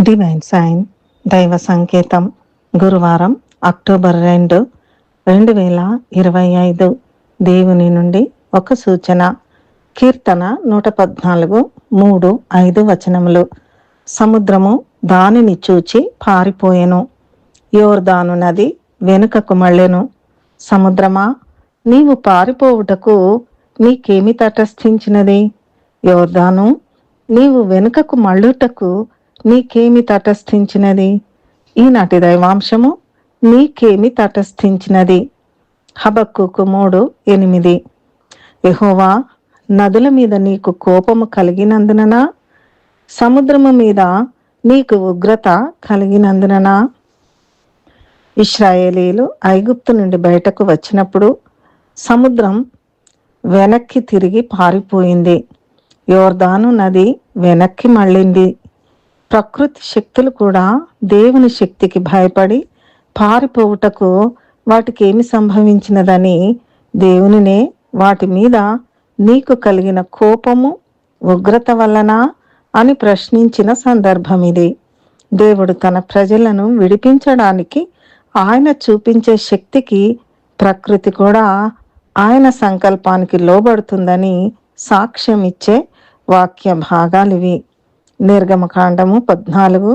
Divine sign దైవ సంకేతం గురువారం అక్టోబర్ రెండు రెండు వేల ఇరవై ఐదు. దేవుని నుండి ఒక సూచన. కీర్తన నూట పద్నాలుగు మూడు ఐదు వచనములు. సముద్రము దానిని చూచి పారిపోయెను. యోర్దాను నది వెనుకకు మళ్ళెను. సముద్రమా నీవు పారిపోవుటకు నీకేమి తటస్థించినది? యోర్దాను నీవు వెనుకకు మళ్ళుటకు నీకేమి తటస్థించినది? ఈనాటి దైవాంశము నీకేమి తటస్థించినది? హబక్కుకు మూడు ఎనిమిది. యహోవా నదుల మీద నీకు కోపము కలిగినందుననా? సముద్రము మీద నీకు ఉగ్రత కలిగినందుననా? ఇస్రాయేలీలు ఐగుప్తు నుండి బయటకు వచ్చినప్పుడు సముద్రం వెనక్కి తిరిగి పారిపోయింది. యోర్దాను నది వెనక్కి మళ్ళింది. ప్రకృతి శక్తులు కూడా దేవుని శక్తికి భయపడి పారిపోవుటకు వాటికి ఏమి సంభవించినదని దేవునినే వాటి మీద నీకు కలిగిన కోపము ఉగ్రత వలన అని ప్రశ్నించిన సందర్భం ఇది. దేవుడు తన ప్రజలను విడిపించడానికి ఆయన చూపించే శక్తికి ప్రకృతి కూడా ఆయన సంకల్పానికి లోబడుతుందని సాక్ష్యం ఇచ్చే వాక్య భాగాలివి నిర్గమకాండము పద్నాలుగు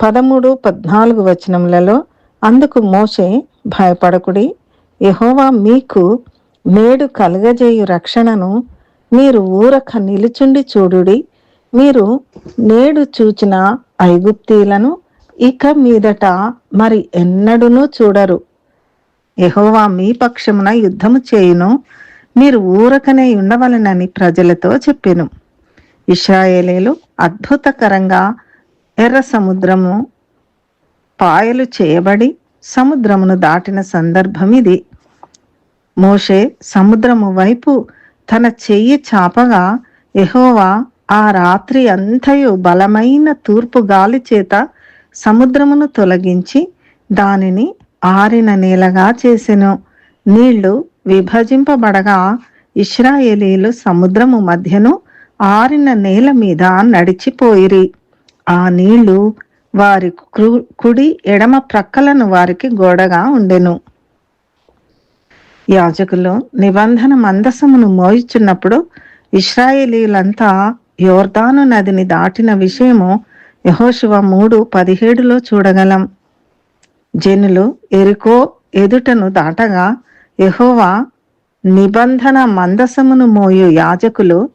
పదమూడు పద్నాలుగు వచనములలో అందుకు మోసే భయపడకుడి. యహోవా మీకు నేడు కలుగజేయు రక్షణను మీరు ఊరక నిలుచుండి చూడుడి. మీరు నేడు చూచిన ఐగుప్తీలను ఇక మీదట మరి ఎన్నడూనూ చూడరు. యహోవా మీ పక్షమున యుద్ధము చేయును. మీరు ఊరకనే ఉండవలనని ప్రజలతో చెప్పెను. ఇస్రాయేలీలు అద్భుతకరంగా ఎర్ర సముద్రము పాయలు చేయబడి సముద్రమును దాటిన సందర్భం ఇది. మోషే సముద్రము వైపు తన చెయ్యి చాపగా ఎహోవా ఆ రాత్రి అంతయు బలమైన తూర్పు గాలి చేత సముద్రమును తొలగించి దానిని ఆరిన నేలగా చేసెను. నీళ్ళు విభజింపబడగా ఇస్రాయేలీలు సముద్రము మధ్యను ఆరిన నేల మీద నడిచిపోయిరి. ఆ నీళ్ళు వారి కుడి ఎడమ ప్రక్కలను వారికి గోడగా ఉండెను. యాజకులు నిబంధన మందసమును మోయిచున్నప్పుడు ఇస్రాయేలీలంతా యోర్దాను నదిని దాటిన విషయము యహోశివ మూడు పదిహేడులో చూడగలం. జనులు ఎరుకో ఎదుటను దాటగా యహోవా నిబంధన మందసమును మోయు యాజకులు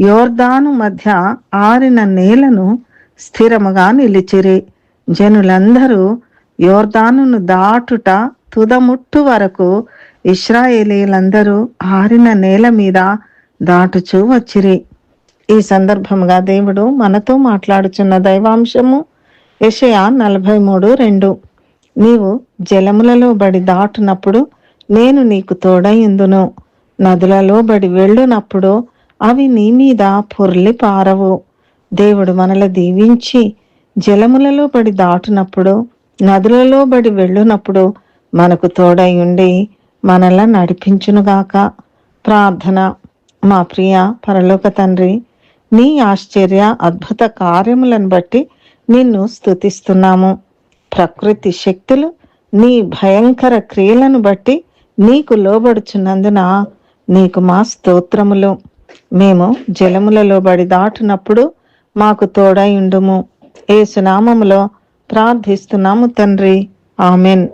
యోర్దాను మధ్య ఆరిన నేలను స్థిరముగా నిలిచిరి. జనులందరూ యోర్దానును దాటుట తుదముట్టు వరకు ఇస్రాయేలీలందరూ ఆరిన నేల మీద దాటుచూ వచ్చిరి. ఈ సందర్భంగా దేవుడు మనతో మాట్లాడుచున్న దైవాంశము యషయా నలభై మూడు రెండు. నీవు జలములలో బడి దాటునప్పుడు నేను నీకు తోడయిందును నదులలో బడి వెళ్ళునప్పుడు అవి నీ మీద పొర్లి పారవు. దేవుడు మనల దీవించి జలములలో పడి దాటునప్పుడు నదులలో బడి వెళ్ళునప్పుడు మనకు తోడై ఉండి మనలా నడిపించునుగాక. ప్రార్థన. మా ప్రియ పరలోక తండ్రి నీ ఆశ్చర్య అద్భుత కార్యములను బట్టి నిన్ను స్థుతిస్తున్నాము ప్రకృతి శక్తులు నీ భయంకర క్రియలను బట్టి నీకు లోబడుచున్నందున నీకు మా స్తోత్రములు. మేము జలములలో బడి దాటునప్పుడు మాకు తోడై ఉండుము. ఏసునామములో ప్రార్థిస్తున్నాము తండ్రి. ఆమెన్.